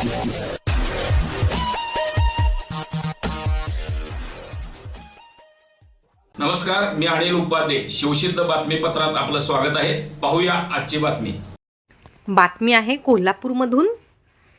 नमस्कार मी अनिल उपाध्ये. शिवसिद्ध बातमीपत्रात आपलं स्वागत आहे. पाहूया आजची बातमी. बातमी आहे कोल्हापूरमधून.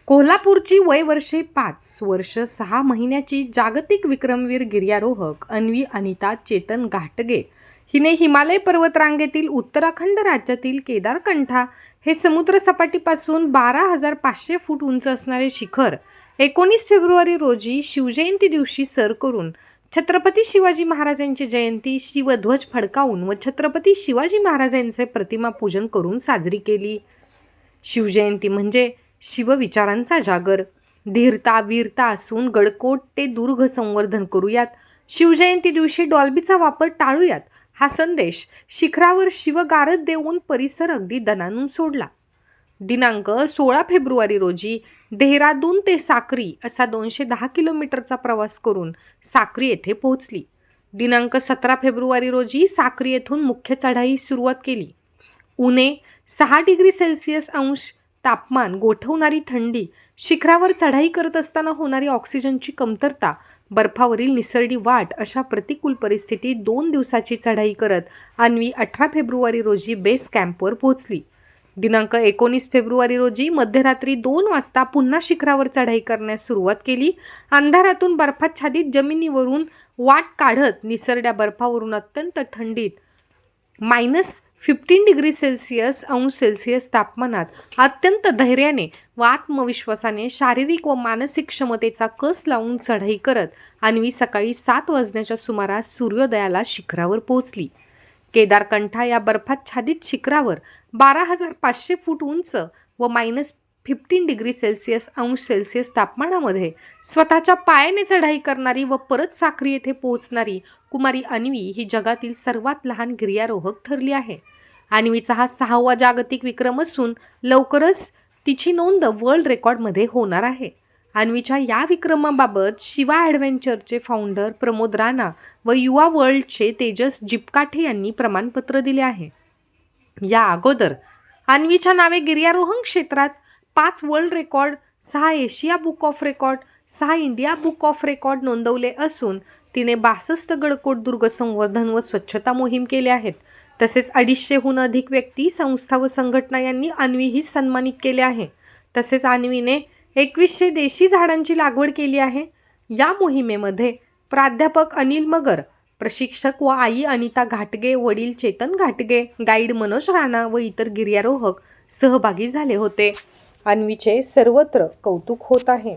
कोल्हापूरची वय वर्षे पाच वर्ष सहा महिन्याची जागतिक विक्रमवीर गिर्यारोहक अन्वी अनिता चेतन घाटगे हिने हिमालय पर्वतरांगेतील उत्तराखंड राज्यातील केदारकंठा हे समुद्रसपाटीपासून बारा हजार पाचशे फूट उंच असणारे शिखर एकोणीस फेब्रुवारी रोजी शिवजयंती दिवशी सर करून छत्रपती शिवाजी महाराजांची जयंती शिवध्वज फडकावून व छत्रपती शिवाजी महाराजांचे प्रतिमा पूजन करून साजरी केली. शिवजयंती म्हणजे शिवविचारांचा जागर. धीरता वीरता असून गडकोट ते दुर्ग संवर्धन करूयात. शिवजयंती दिवशी डॉल्बीचा वापर टाळूयात. हा संदेश शिखरावर शिवगारद देऊन परिसर अगदी दणानून सोडला. दिनांक सोळा फेब्रुवारी रोजी देहरादून ते साक्री असा दोनशे दहा किलोमीटरचा प्रवास करून साक्री येथे पोहोचली. दिनांक सतरा फेब्रुवारी रोजी साक्री येथून मुख्य चढाई सुरुवात केली. उणे सहा डिग्री सेल्सिअस अंश तापमान गोठवणारी थंडी शिखरावर चढाई करत असताना होणारी ऑक्सिजनची कमतरता बर्फावरील निसरडी वाट अशा प्रतिकूल परिस्थितीत दोन दिवसाची चढाई करत अन्वी अठरा फेब्रुवारी रोजी बेस कॅम्पवर पोहोचली. दिनांक एकोणीस फेब्रुवारी रोजी मध्यरात्री दोन वाजता पुन्हा शिखरावर चढाई करण्यास सुरुवात केली. अंधारातून बर्फाच्छादित जमिनीवरून वाट काढत निसरड्या बर्फावरून अत्यंत थंडीत मायनस फिफ्टीन डिग्री सेल्सिअस अंश सेल्सिअस तापमानात अत्यंत धैर्याने व आत्मविश्वासाने शारीरिक व मानसिक क्षमतेचा कस लावून चढाई करत अन्वी सकाळी सात वाजण्याच्या सुमारास सूर्योदयाला शिखरावर पोहोचली. केदारकंठा या बर्फाच्छादित शिखरावर बारा हजार पाचशे फूट उंच व मायनस फिफ्टीन डिग्री सेल्सिअस अंश सेल्सिअस तापमानामध्ये स्वतःच्या पायाने चढाई करणारी व परत साखरी येथे पोहोचणारी कुमारी अन्वी ही जगातील सर्वात लहान गिर्यारोहक ठरली आहे. अन्वीचा हा सहावा जागतिक विक्रम असून लवकरच तिची नोंद वर्ल्ड रेकॉर्डमध्ये होणार आहे. अन्वीच्या या विक्रमाबाबत शिवा ॲडव्हेंचरचे फाउंडर प्रमोद राणा व युवा वर्ल्डचे तेजस जिपकाठे यांनी प्रमाणपत्र दिले आहे. या अगोदर अन्वीच्या नावे गिर्यारोहण क्षेत्रात पाच वर्ल्ड रेकॉर्ड सहा एशिया बुक ऑफ रेकॉर्ड सहा इंडिया बुक ऑफ रेकॉर्ड नोंदवले असून तिने बासष्ट गडकोट दुर्ग संवर्धन व स्वच्छता मोहीम केले आहेत. तसेच अडीचशेहून अधिक व्यक्ती संस्था व संघटना यांनी अन्वीही सन्मानित केले आहे. तसेच अन्वीने एकवीसशे देशी झाडांची लागवड केली आहे. या मोहिमेमध्ये प्राध्यापक अनिल मगर प्रशिक्षक व आई अनिता घाटगे वडील चेतन घाटगे गाईड मनोज राणा व इतर गिर्यारोहक सहभागी झाले होते. अन्वीचे सर्वत्र कौतुक होत आहे.